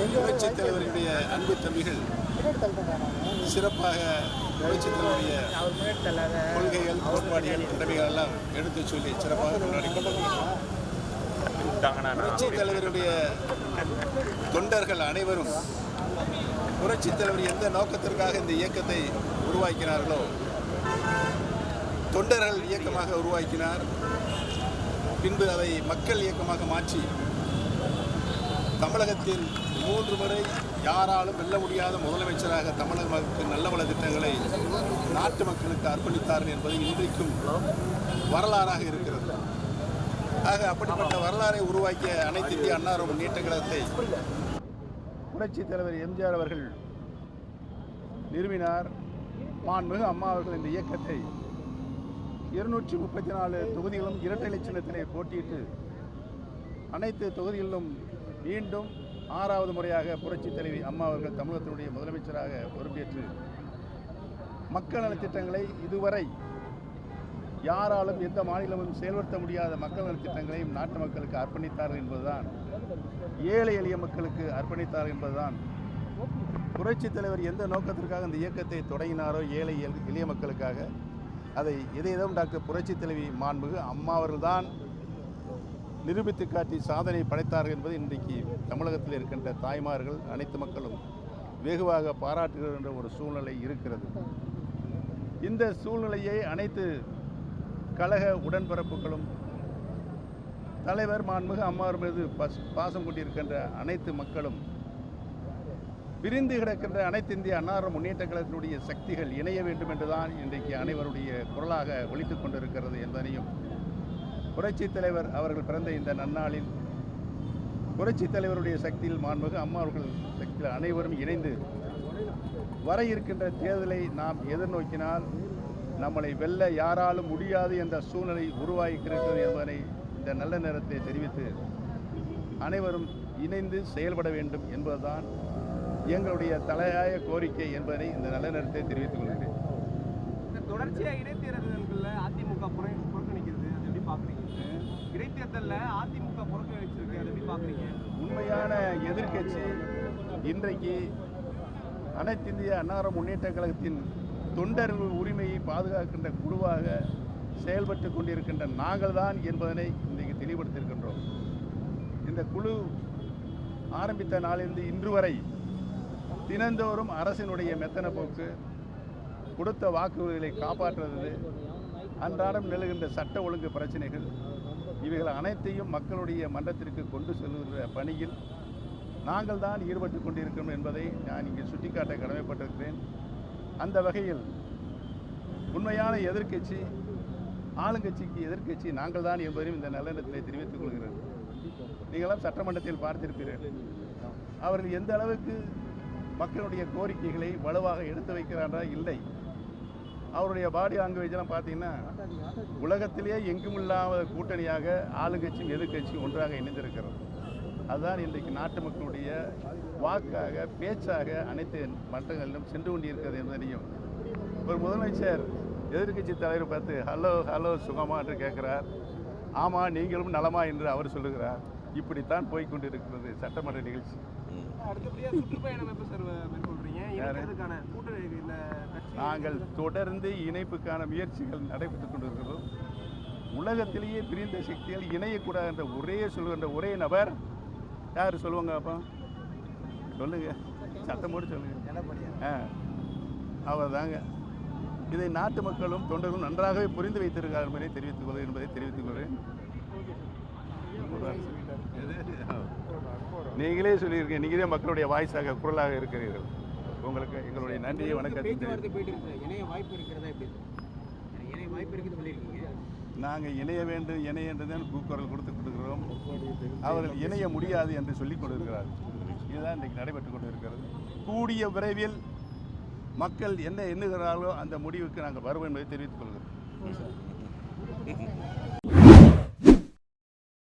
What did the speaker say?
புரட்சி தலைவருடைய அன்பு தம்பிகள் சிறப்பாக புரட்சி தலைவருடைய கொள்கைகள் கோட்பாடுகள் கடமைகள் எல்லாம் எடுத்துச் சொல்லி சிறப்பாக கொண்டாடி கொண்டிருக்கிறார். புரட்சி தலைவருடைய தொண்டர்கள் அனைவரும் புரட்சி தலைவர் எந்த நோக்கத்திற்காக இந்த இயக்கத்தை உருவாக்கினார்களோ தொண்டர்கள் இயக்கமாக உருவாக்கினார். பின்பு அதை மக்கள் இயக்கமாக மாற்றி தமிழகத்தில் மூன்று முறை யாராலும் வெல்ல முடியாத முதலமைச்சராக தமிழக மக்களுக்கு நல்ல வள திட்டங்களை நாட்டு மக்களுக்கு அர்ப்பணித்தார்கள் என்பது இன்றைக்கும் வரலாறாக இருக்கிறது. ஆக அப்படிப்பட்ட வரலாறை உருவாக்கிய அனைத்து இந்திய அன்னார முன்னேற்ற கழகத்தை புரட்சித் தலைவர் எம்ஜிஆர் அவர்கள் நிறுவினார். மாண்புமிகு அம்மா அவர்கள் இந்த இயக்கத்தை இருநூற்றி முப்பத்தி நாலு தொகுதிகளும் இரட்டை இலட்சணத்திலே போட்டியிட்டு அனைத்து தொகுதிகளிலும் மீண்டும் ஆறாவது முறையாக புரட்சி தலைவி அம்மா அவர்கள் தமிழகத்தினுடைய முதலமைச்சராக பொறுப்பேற்று மக்கள் நலத்திட்டங்களை இதுவரை யாராலும் எந்த மாநிலமும் செயல்படுத்த முடியாத மக்கள் நலத்திட்டங்களையும் நாட்டு மக்களுக்கு அர்ப்பணித்தார்கள் என்பதுதான் ஏழை எளிய மக்களுக்கு அர்ப்பணித்தார் என்பதுதான். புரட்சித் தலைவர் எந்த நோக்கத்திற்காக இந்த இயக்கத்தை தொடங்கினாரோ ஏழை எளி- எளிய மக்களுக்காக அதை இதயம் டாக்டர் புரட்சித் தலைவி மாண்புகு அம்மா அவர்கள்தான் நிரூபித்து காட்டி சாதனை படைத்தார்கள் என்பது இன்றைக்கு தமிழகத்தில் இருக்கின்ற தாய்மார்கள் அனைத்து மக்களும் வெகுவாக பாராட்டுகின்ற ஒரு சூழ்நிலை இருக்கிறது. இந்த சூழ்நிலையை அனைத்து கழக உடன்பிறப்புகளும் தலைவர் மாண்புமிகு அம்மாவர் மீது பஸ் பாசம் கொண்டிருக்கின்ற அனைத்து மக்களும் பிரிந்து கிடக்கின்ற அனைத்து இந்திய அன்னார முன்னேற்ற கழகத்தினுடைய சக்திகள் இணைய வேண்டும் என்றுதான் இன்றைக்கு அனைவருடைய குரலாக ஒலித்துக் கொண்டிருக்கிறது என்பதனையும் புரட்சி தலைவர் அவர்கள் பிறந்த இந்த நன்னாளில் புரட்சி தலைவருடைய சக்தியில் மாண்புமிகு அம்மா அவர்கள் சக்தியில் அனைவரும் இணைந்து வர இருக்கின்ற தேர்தலை நாம் எதிர்நோக்கினால் நம்மளை வெல்ல யாராலும் முடியாது என்ற சூழ்நிலை உருவாகியிருக்கிறது என்பதனை இந்த நல்ல நேரத்தை தெரிவித்து அனைவரும் இணைந்து செயல்பட வேண்டும் என்பதுதான் எங்களுடைய தலையாய கோரிக்கை என்பதை இந்த நல்ல நேரத்தை தெரிவித்துக் கொள்கிறேன். தொடர்ச்சியாக இடைத்தேர்தல்களில் அதிமுக பாக்குறீங்க இடைத்தேர்தல்ல அதிமுக புறக்கணிச்சிருக்கு அதை எப்படி பாக்குறீங்க உண்மையான எதிர்க்கட்சி இன்றைக்கு அனைத்து இந்திய அன்னார முன்னேற்ற கழகத்தின் தொண்டர்கள் உரிமையை பாதுகாக்கின்ற குழுவாக செயல்பட்டு கொண்டிருக்கின்ற நாங்கள் தான் என்பதனை இன்றைக்கு தெளிவுபடுத்தியிருக்கின்றோம். இந்த குழு ஆரம்பித்த நாளிலிருந்து இன்று வரை தினந்தோறும் அரசினுடைய மெத்தன போக்கு கொடுத்த வாக்குறுதிகளை காப்பாற்றுவது அன்றாடம் நிலவுகின்ற சட்ட ஒழுங்கு பிரச்சனைகள் இவைகள் அனைத்தையும் மக்களுடைய மன்றத்திற்கு கொண்டு செல்கிற பணியில் நாங்கள் தான் ஈடுபட்டு கொண்டிருக்கிறோம் என்பதை நான் இங்கே சுட்டிக்காட்ட கடமைப்பட்டிருக்கிறேன். அந்த வகையில் உண்மையான எதிர்க்கட்சி ஆளுங்கட்சிக்கு எதிர்க்கட்சி நாங்கள் தான் என்பதையும் இந்த நல்லெண்ணத்திலே தெரிவித்துக் கொள்கிறேன். நீங்களாம் சட்டமன்றத்தில் பார்த்திருப்பீர்கள். அவர்கள் எந்த அளவுக்கு மக்களுடைய கோரிக்கைகளை வலுவாக எடுத்து வைக்கிறாரா இல்லை. அவருடைய பாடி லாங்குவேஜ்லாம் பார்த்தீங்கன்னா உலகத்திலேயே எங்கும் இல்லாத கூட்டணியாக ஆளுங்கட்சியும் எதிர்கட்சியும் ஒன்றாக இணைந்திருக்கிறது. அதுதான் இன்றைக்கு நாட்டு மக்களுடைய வாக்காக பேச்சாக அனைத்து மன்றங்களிலும் சென்று கொண்டிருக்கிறது என்பதையும் ஒரு முதலமைச்சர் எதிர்க்கட்சி தலைவர் பார்த்து ஹலோ ஹலோ சுகமா? என்று கேட்குறார். ஆமாம் நீங்களும் நலமா? என்று அவர் சொல்லுகிறார். இப்படித்தான் போய் கொண்டிருக்கிறது சட்டமன்ற நிகழ்ச்சி. அடுத்தபடியா சுற்றுப்பயணம் எப்ப சார் மேற்கொள்றீங்க? இணைக்கிறதுக்கான கூட்டணி இந்த கட்சி நாங்கள் தொடர்ந்து இணைப்புக்கான முயற்சிகள் நடைபெற்றுக் கொண்டிருக்கிறோம். உலகத்திலேயே பிரிந்த சக்திகள் இணையக்கூடாது என்ற ஒரே சொல்லுகின்ற ஒரே நபர் யார் சொல்லுவாங்க அப்போ? சொல்லுங்க. சத்தம் போட்டு சொல்லுங்க. ஆ அவர் தாங்க இதை நாட்டு மக்களும் தொண்டர்களும் நன்றாகவே புரிந்து வைத்திருக்கிறார் என்பதை தெரிவித்துக் கொள்கிறேன் என்பதை தெரிவித்துக் கொள்கிறேன். நீங்களே சொல்லியிருக்கீங்க. நீங்களே மக்களுடைய வாய்ஸாக குரலாக இருக்கிறீர்கள். உங்களுக்கு எங்களுடைய நன்றியை வணக்கத்தை நாங்கள் இணைய வேண்டும் இணைய என்று தான் கூக்குரல் கொடுத்து கொடுக்கிறோம் அவர்கள் இணைய முடியாது என்று சொல்லிக் கொண்டிருக்கிறார்கள் தான் இன்றைக்கு நடைபெற்று கொண்டு இருக்கிறது கூடிய விரைவில் மக்கள் என்ன எண்ணுகிறார்களோ அந்த முடிவுக்கு நாங்கள் வருவோம் என்பதை தெரிவித்துக் கொள்கிறோம்.